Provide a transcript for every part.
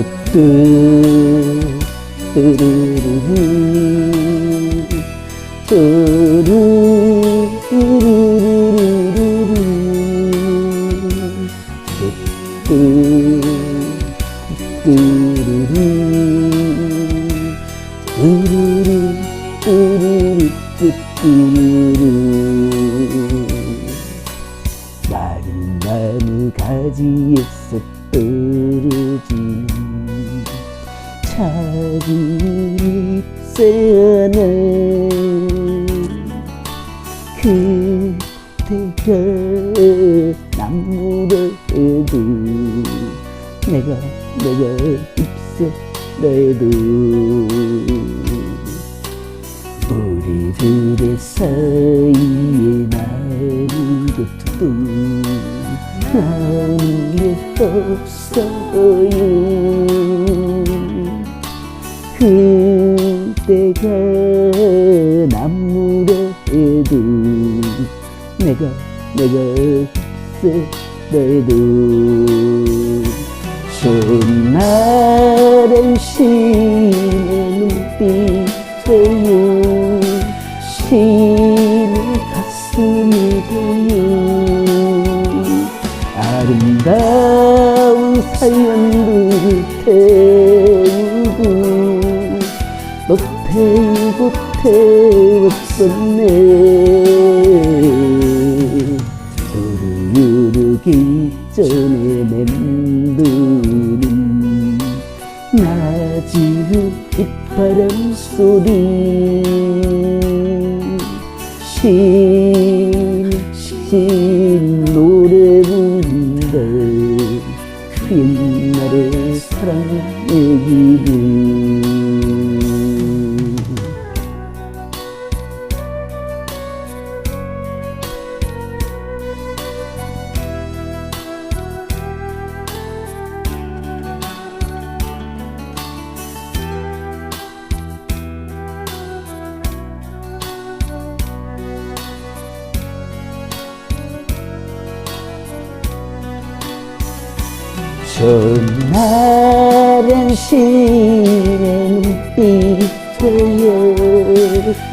뚜, 뚜루루루, 뚜루루루루루. 뚜, 뚜루루, 뚜루루, 뚜루루, 뚜루루. 마른 나무 가지에서 떨 잎새 안에 그대가 나무래도 내가 내가 잎새라도 우리들의 사이에 아닌 게 없어요 그때가 나무래도 내가 내가 쎄래도 첫날엔 신의 눈빛에요 신의 가슴이 돼요 아름다운 사연을 태우고 너 태우고 태웠었네. 부르르기 전에 맴도는 낮은 빗바람 소리. 신신 노래 부른다. 옛 신의 눈빛에요.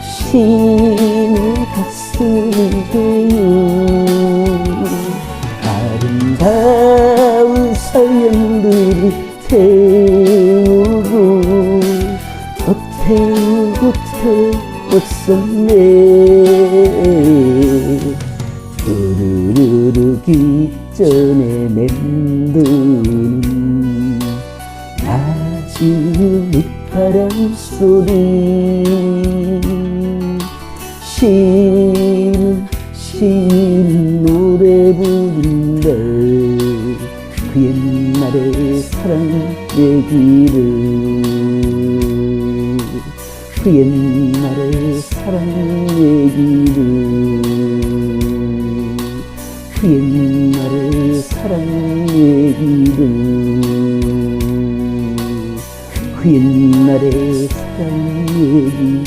신의 가슴이 돼요. 아름다운 사연들을 태우고 더 태우고 태웠었네 부르르기 전에 맴도는 낮은 밑바람 소리 신, 신 노래 부른다. 그 옛날의 사랑 얘기를 그 옛날의 사랑 얘기를 얘기를 그 옛날의 사랑 얘기를